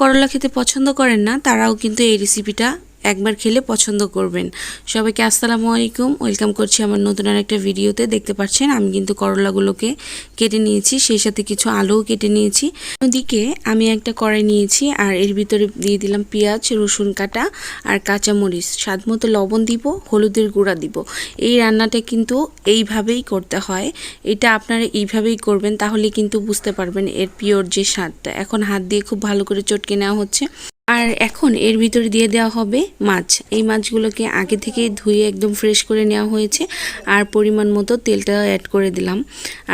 করলা খেতে পছন্দ করেন না তারাও কিন্তু এই রেসিপিটা একবার খেলে পছন্দ করবেন। সবাইকে আসসালামু আলাইকুম। ওয়েলকাম করছি আমার নতুন আর একটা ভিডিওতে। দেখতে পাচ্ছেন, আমি কিন্তু করলাগুলোকে কেটে নিয়েছি, সেই সাথে কিছু আলুও কেটে নিয়েছি। ওদিকে আমি একটা কড়াই নিয়েছি, আর এর ভিতরে দিয়ে দিলাম পেঁয়াজ, রসুন কাটা, আর কাঁচামরিচ। স্বাদ মতো লবণ দিব, হলুদের গুঁড়া দিব। এই রান্নাটা কিন্তু এইভাবেই করতে হয়। এটা আপনারা এইভাবেই করবেন, তাহলে কিন্তু বুঝতে পারবেন এর পিওর যে স্বাদটা। এখন হাত দিয়ে খুব ভালো করে চটকে নেওয়া হচ্ছে। আর এখন এর ভিতরে দিয়ে দেওয়া হবে মাছ। এই মাছগুলোকে আগে থেকে ধুয়ে একদম ফ্রেশ করে নেওয়া হয়েছে। আর পরিমাণ মতো তেলটা অ্যাড করে দিলাম।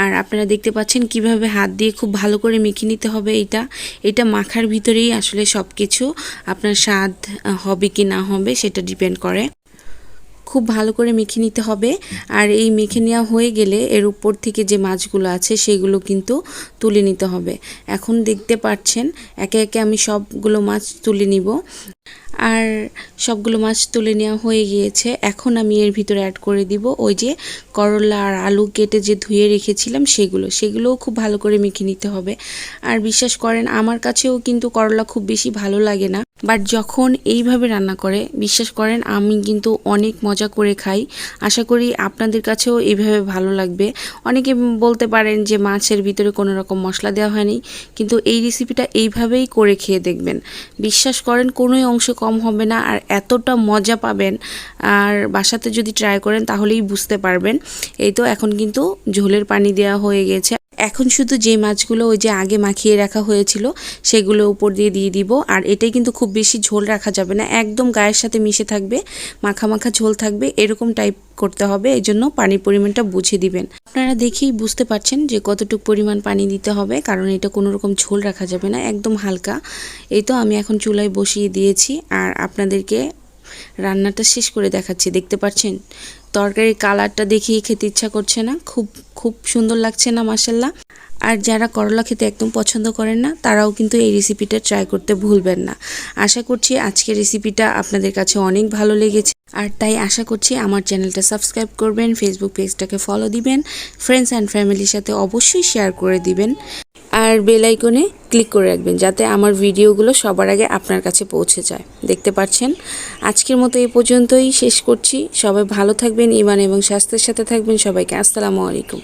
আর আপনারা দেখতে পাচ্ছেন কীভাবে হাত দিয়ে খুব ভালো করে মেখে নিতে হবে এটা। এটা মাখার ভিতরেই আসলে সব কিছু আপনার স্বাদ হবে কি না হবে সেটা ডিপেন্ড করে। খুব ভালো করে মেখে নিতে হবে। আর এই মেখে নেওয়া হয়ে গেলে এর উপর থেকে যে মাছগুলো আছে সেগুলো কিন্তু তুলে নিতে হবে। এখন দেখতে পাচ্ছেন, একে একে আমি সবগুলো মাছ তুলে নিব। আর সবগুলো মাছ তুলে নেওয়া হয়ে গিয়েছে। এখন আমি এর ভিতরে অ্যাড করে দিব ওই যে করলা আর আলু কেটে যে ধুয়ে রেখেছিলাম সেগুলো। সেগুলোও খুব ভালো করে মেখে নিতে হবে। আর বিশ্বাস করেন, আমার কাছেও কিন্তু করলা খুব বেশি ভালো লাগে না। বাট যখন এইভাবে রান্না করে, বিশ্বাস করেন, আমি কিন্তু অনেক মজা করে খাই। আশা করি আপনাদের কাছেও এইভাবে ভালো লাগবে। অনেকে বলতে পারেন যে মাছের ভিতরে কোনো রকম মশলা দেওয়া হয়নি। কিন্তু এই রেসিপিটা এইভাবেই করে খেয়ে দেখবেন। বিশ্বাস করেন, কোনোই অংশ কম হবে না আর এতটা মজা পাবেন। আর বাসাতে যদি ট্রাই করেন তাহলেই বুঝতে পারবেন। এই তো এখন কিন্তু ঝোলের পানি দেওয়া হয়ে গেছে। এখন শুধু যে মাছগুলো ওই যে আগে মাখিয়ে রাখা হয়েছিল, সেগুলো উপর দিয়ে দিয়ে দিব। আর এটাই কিন্তু খুব বেশি ঝোল রাখা যাবে না, একদম গায়ের সাথে মিশে থাকবে, মাখা মাখা ঝোল থাকবে, এরকম টাইপ করতে হবে। এই জন্য পানির পরিমাণটা বুঝে দিবেন। আপনারা দেখেই বুঝতে পারছেন যে কতটুকু পরিমাণ পানি দিতে হবে, কারণ এটা কোনো রকম ঝোল রাখা যাবে না, একদম হালকা। এই তো আমি এখন চুলায় বসিয়ে দিয়েছি। আর আপনাদেরকে রান্নাটা শেষ করে দেখাচ্ছি, দেখতে পাচ্ছেন? তরকারির কালারটা দেখেই খেতে ইচ্ছা করছে না, খুব খুব সুন্দর লাগছে না মাসাল্লাহ আর যারা করলা খেতে একদম পছন্দ করেন না, তারাও কিন্তু এই রেসিপিটা ট্রাই করতে ভুলবেন না। আশা করছি আজকের রেসিপিটা আপনাদের কাছে অনেক ভালো লেগেছে। আর তাই আশা করছি আমার চ্যানেলটা সাবস্ক্রাইব করবেন ফেসবুক পেজটাকে ফলো দিবেন ফ্রেন্ডস অ্যান্ড ফ্যামিলির সাথে অবশ্যই শেয়ার করে দিবেন। আর বেল আইকনে ক্লিক করে রাখবেন যাতে আমার ভিডিওগুলো সবার আগে আপনার কাছে পৌঁছে যায়। দেখতে পাচ্ছেন? আজকের মতো এই পর্যন্তই। শেষ করছি। সবাই ভালো থাকবেন ইমান এবং স্বাস্থ্যের সাথে থাকবেন। সবাইকে আসসালামু আলাইকুম।